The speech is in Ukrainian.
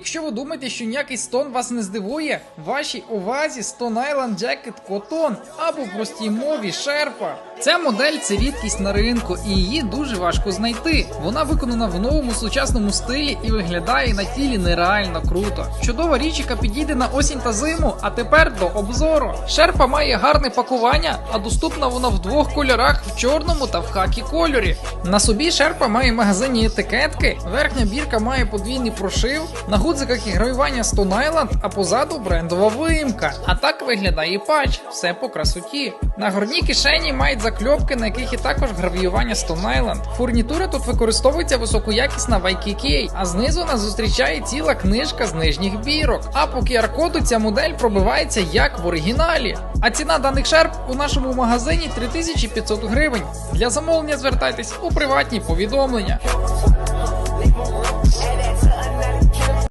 Якщо ви думаєте, що ніякий стон вас не здивує, вашій увазі Stone Island Jacket Cotton або в простій мові шерпа. Ця модель це рідкість на ринку, і її дуже важко знайти. Вона виконана в новому сучасному стилі і виглядає на тілі нереально круто. Чудова річ, яка підійде на осінь та зиму. А тепер до обзору. Шерпа має гарне пакування, а доступна вона в двох кольорах в чорному та в хакі кольорі. На собі шерпа має магазинні етикетки, верхня бірка має подвійний прошив, на гудзиках і гравювання Stone Island, а позаду брендова виїмка. А так виглядає патч, все по красоті. На горній кишені мають закльопки, на яких і також гравіювання Stone Island. Фурнітура тут використовується високоякісна YKK, а знизу нас зустрічає ціла книжка з нижніх бірок. А по QR-коду ця модель пробивається як в оригіналі. А ціна даних шерп у нашому магазині 3500 гривень. Для замовлення звертайтесь у приватні повідомлення.